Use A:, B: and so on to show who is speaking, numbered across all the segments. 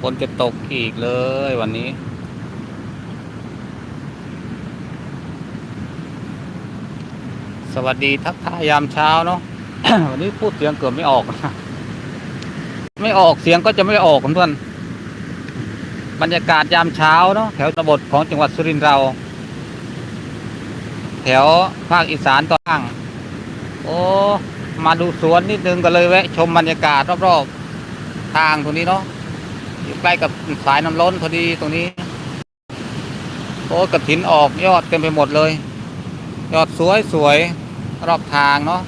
A: ฝนจะตกอีกเลยวันนี้ สวัสดีทักทายยามเช้าเนาะ วันนี้พูดเสียงเกือบไม่ออก ไม่ออกเสียงก็จะไม่ออกเพื่อนบรรยากาศยามเช้าเนาะแถวตำบลของจังหวัดสุรินทร์เรา แถวภาคอีสานตอนล่างโอ้มาดูสวนนิดนึงก็เลยแวะ ชมบรรยากาศรอบๆทางตรงนี้เนาะ อยู่ใกล้กับสายน้ำล้นพอดีตรงนี้ โอ้กระถินออกยอดเต็มไปหมดเลย ยอดสวยสวยๆรอบทางเนาะ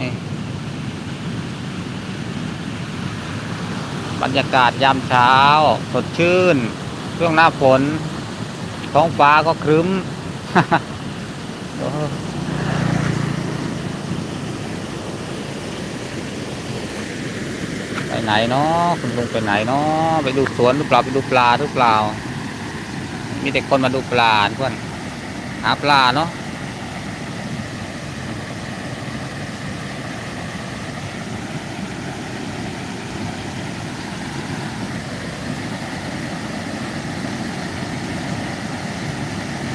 A: นี่บรรยากาศยามเช้า สดชื่น ช่วงหน้าฝน ท้องฟ้าก็ครึ้ม โอ้ ไปไหนเนาะคุณลุงไปไหนเนาะไปดูสวนหรือเปล่าไปดูปลาหรือเปล่า มีแต่คนมาดูปลาเพื่อนหาปลาเนาะ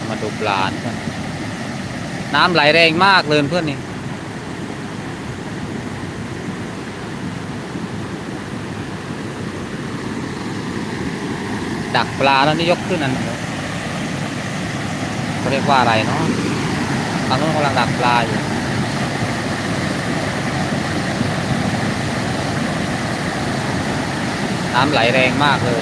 A: มาดูปลาเพื่อนน้ำไหลแรงมากเลยเพื่อนนี่ ดักปลาแล้วนี่ยกขึ้นอันนั้นเขาเรียกว่าอะไรเนาะทางนู้นกำลังดักปลาอยู่น้ำไหลแรงมากเลย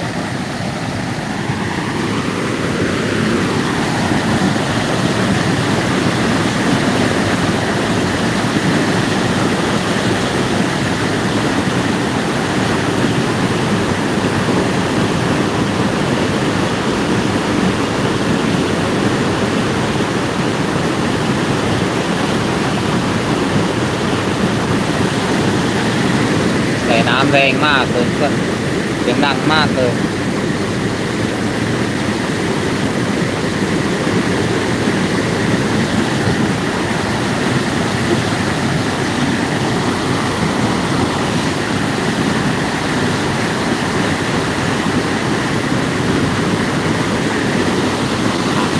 A: แรงมากเลยเพื่อนเสียงดังมากเลย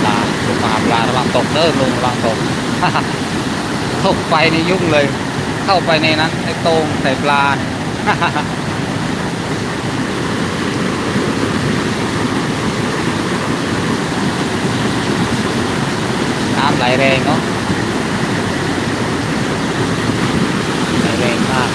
A: ปลาลุงมาหาปลาระวังตกเด้อลุงระวังตกตกไปนี่ยุ่งเลย เข้าไปในนั้นไอ้โตงใส่ปลา น้ำไหลแรงเนาะไหลแรงมาก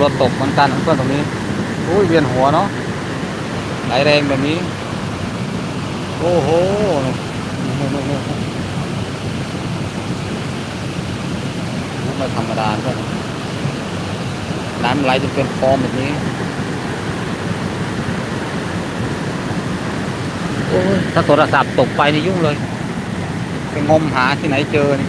A: รถ ตกเหมือนกันเพื่อนตรงนี้อุ้ยเวียนหัวเนาะไหลแรงแบบนี้ โอ้โหไม่ธรรมดาเพื่อนน้ำไหลจนเป็นฟองแบบนี้โอ้ยถ้าโทรศัพท์ตกไปนี่ยุ่งเลย ไปงมหาที่ไหนเจอนี่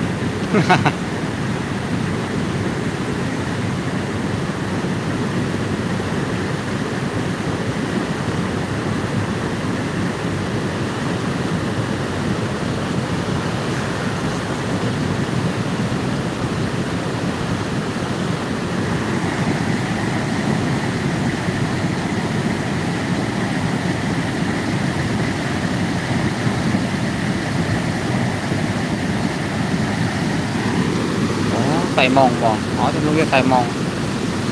A: มองบอกอ๋อจะรู้ว่าใส่มอง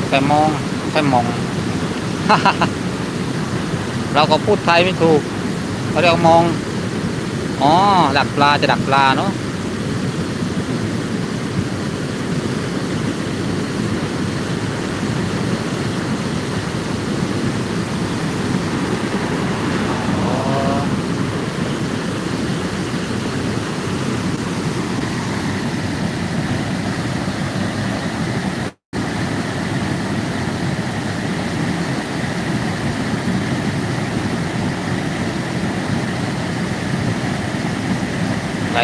A: ใส่มองใส่มอง เราก็พูดไทยไม่ถูกเขาเรียกมอง อ๋อ ดักปลาจะดักปลาเนาะ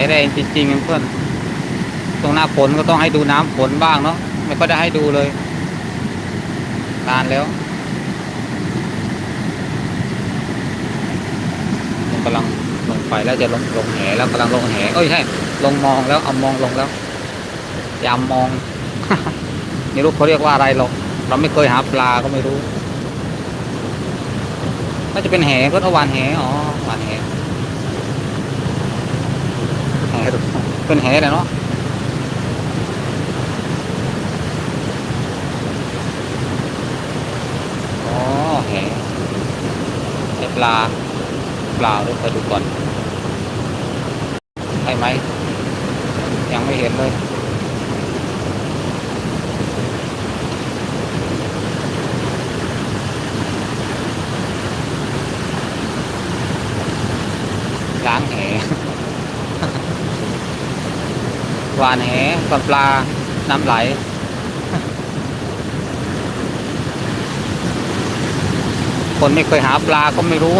A: แรงจริงๆเพื่อนตรงหน้าฝนก็ต้องให้ดูน้ำฝนบ้างเนาะไม่ก็ได้ให้ดูเลยนานแล้วมันกำลังลงไปแล้วจะลงลงแหแล้วกำลังลงแหเอ้ยใช่ลงมองแล้วเอามองลงแล้วยามมองไม่รู้เขาเรียกว่าอะไรหรอกเราไม่เคยหาปลาก็ไม่รู้น่าจะเป็นแหก็เอาวานแหอ๋อวานแหแห เป็นแหเลยเนาะอ๋อแหใช่ปลาปลาด้วยไปดูก่อนใช่ไหมยังไม่เห็นเลย ล้างแห หวานแหก่อนปลา น้ำไหล คนไม่เคยหาปลาก็ไม่รู้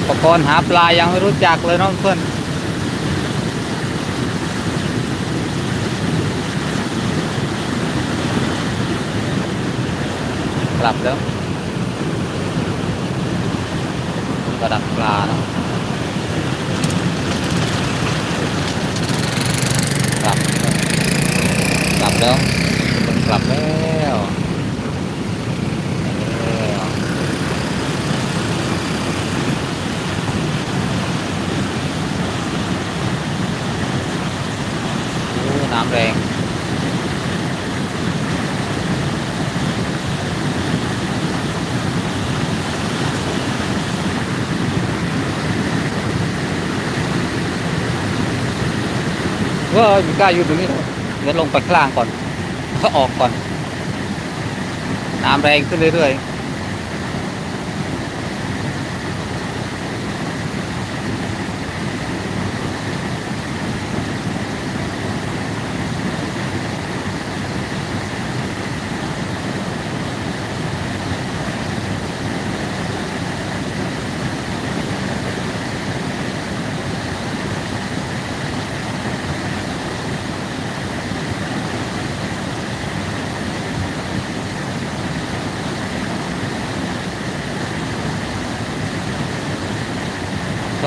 A: อุปกรณ์หาปลายังไม่รู้จักเลยน้องเพื่อนกลับแล้ว กระดักปลาเนาะกลับกลับแล้วมันกลับแล้วแล้วน้ำแรง ว่าไม่กล้าอยู่ตรงนี้เดี๋ยวลงไปข้างล่างก่อนก็ออกก่อน น้ำแรงขึ้นเรื่อยๆ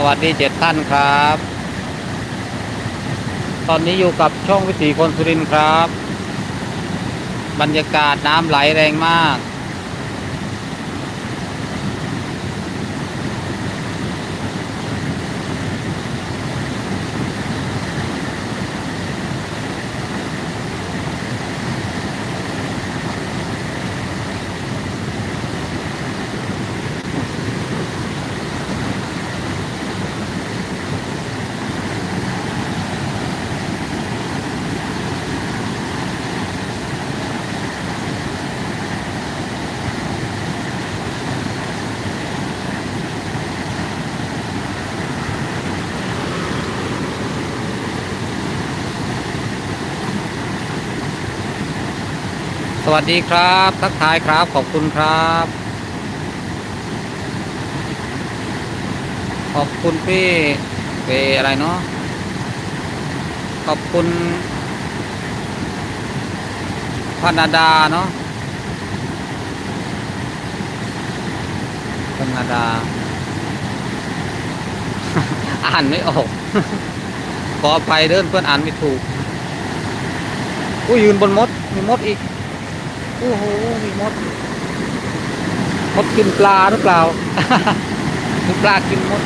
A: วัสดีเจ็ดท่านครับ ตอนนี้อยู่กับช่องวิถีคนสุรินครับ บรรยากาศน้ำไหลแรงมาก สวัสดีครับ ทักทายครับ ขอบคุณครับ ขอบคุณพี่เวอะไรเนาะ ขอบคุณพนาดาเนาะพนาดา อ่านไม่ออก ขออภัยเดินเพื่อนอ่านไม่ถูก อุ้ยยืนบนมด มีมดอีก โอ้โหมีมดมดกินปลาหรือเปล่ามีปลากินมด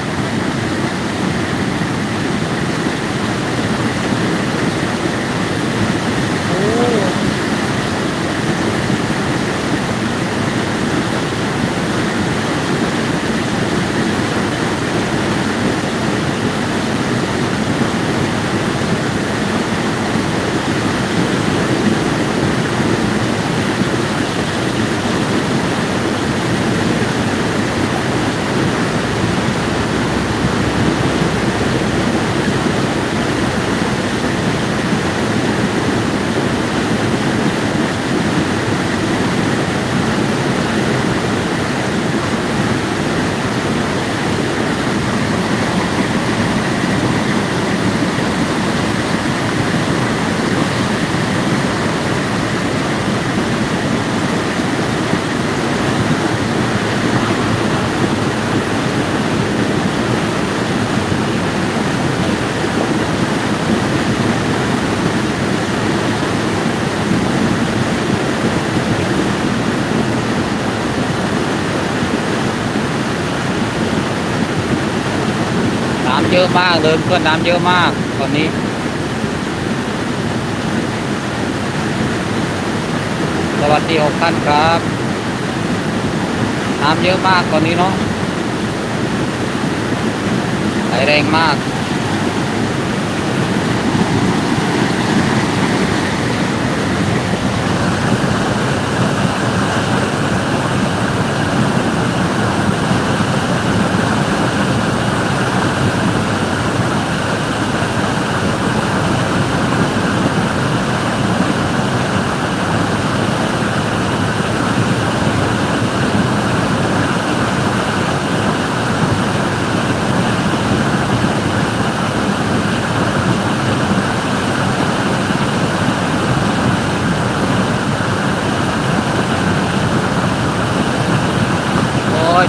A: เยอะมากเลยเพื่อนน้ำเยอะมากตอนนี้ สวัสดีหกท่านครับ น้ำเยอะมากตอนนี้เนาะไหลแรงมาก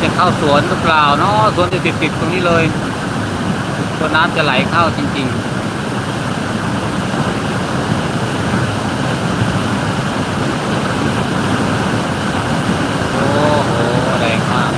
A: จะเข้าสวนหรือเปล่าเนาะสวนจะติดติดๆตรงนี้เลยตัวน้ำจะไหลเข้าจริง ๆ โอ้โหแรงมาก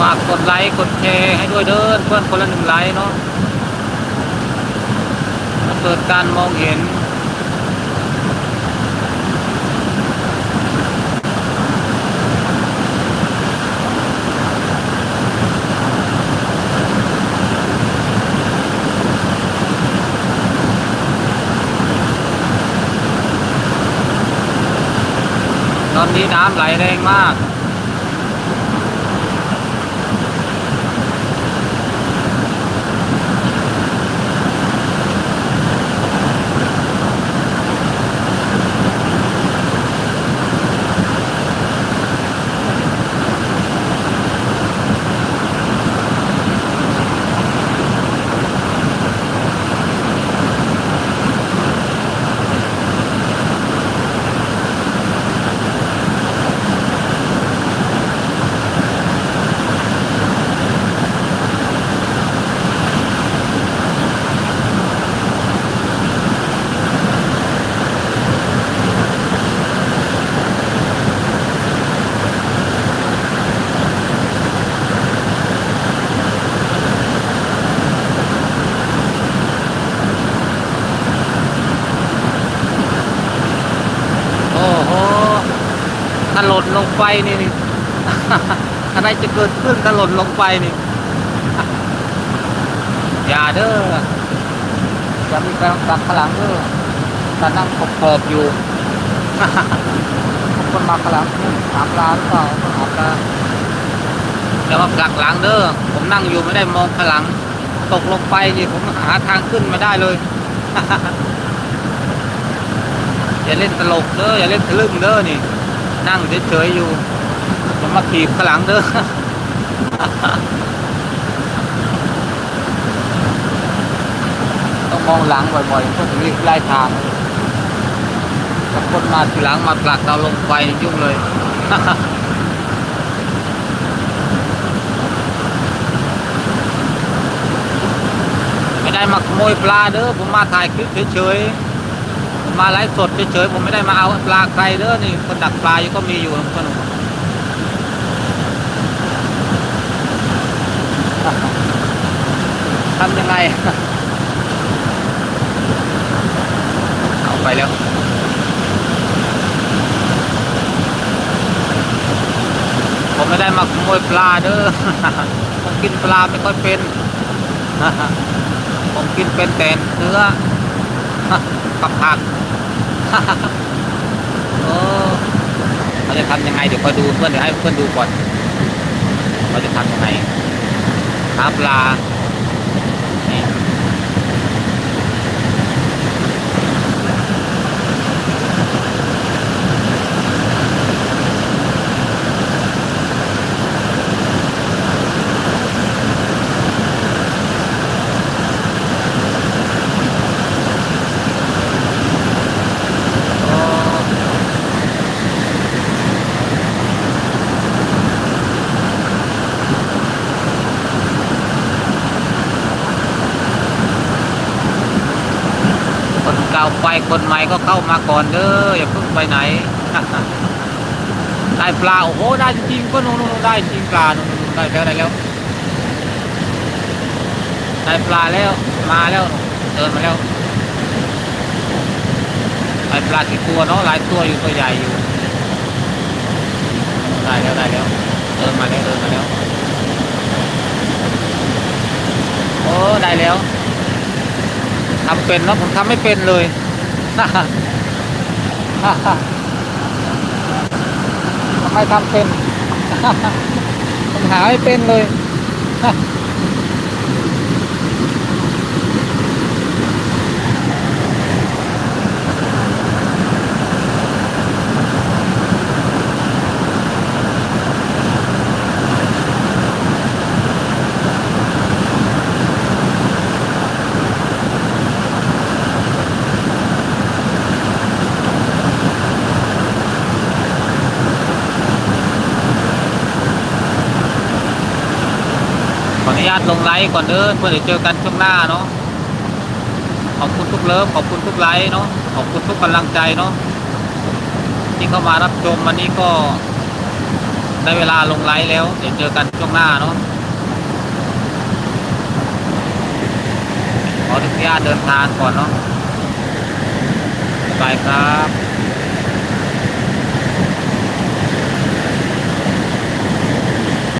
A: ฝากกด ไลค์กดแชร์ให้ด้วยเด้อเพื่อนคนละหนึ่งไลค์เนาะเกิดการมองเห็นตอนนี้น้ำไหลแรงมาก โอ้โหถ้า หล่นลงไปนี่นี่อะไรจะเกิดขึ้นถ้าหล่นลงไปนี่ อย่าเด้ออย่ามีการดักขลังเด้อตานั่งขอบขอบๆอยู่คนมาขางหลังถามปลาหรือเปล่าถามปลาอย่ามาผลักหลังเด้อผมนั่งอยู่ไม่ได้มองขลัง ตกลงไปนี่ผมหาทางขึ้นไม่ได้เลยอย่าเล่นตลกเด้ออย่าเล่นทะลึ่งเด้อนี่ นั่งเฉยๆอยู่จะมาขีบข้างหลังเด้อต้องมองหลังบ่อยๆเพื่อจะรีบไล่ทางถ้าคนมาทีหลังมาผลักเราลงไปยุ่งเลยไม่ได้มาขโมยปลาเด้อผมมาถ่ายคลิปเฉยๆผ มาไลฟ์สดเฉยๆผมไม่ได้มาเอาปลาใครเด้อนี่คนดักปลาอยู่ก็มีอยู่คนหนึ่งทำยังไง เอาไปแล้วผมไม่ได้มาขโมยปลาเด้อ ผมกินปลาไม่ค่อยเป็น ผมกินเป็นแต่เนื้อกับผัก โอ้เขาจะทำยังไงเดี๋ยวคอยดูเพื่อนเดี๋ยวให้เพื่อนดูก่อนเขาจะทำยังไงหาปลา คนเก่าไปคนใหม่ก็เข้ามาก่อนเด้ออย่าเพิ่งไปไหนได้ปลาโอ้โหได้จริงก็นู่นได้จริงปลานู่นได้แล้วได้แล้วได้ปลาแล้วมาแล้วเดินมาแล้วได้ปลากี่ตัวเนาะหลายตัวอยู่ตัวใหญ่อยู่ได้แล้วได้แล้วเดินมาแล้วเดินมาแล้วโอ้ได้แล้ว ทำเป็นเนาะผมทำไม่เป็นเลยทำไมทำเป็นผมหาไม่เป็นเลย ออนุญาตลงไลฟ์ก่อนเด้อเพื่อจะเจอกันช่วงหน้าเนาะขอบคุณทุกเลิฟขอบคุณทุกไลฟ์เนาะขอบคุณทุกกำลังใจเนาะที่เข้ามารับชมวันนี้ก็ได้เวลาลงไลฟ์แล้ว เดี๋ยวเจอกันช่วงหน้าเนาะขออนุญาตเดินทางก่อนเนาะบ๊ายบายครับ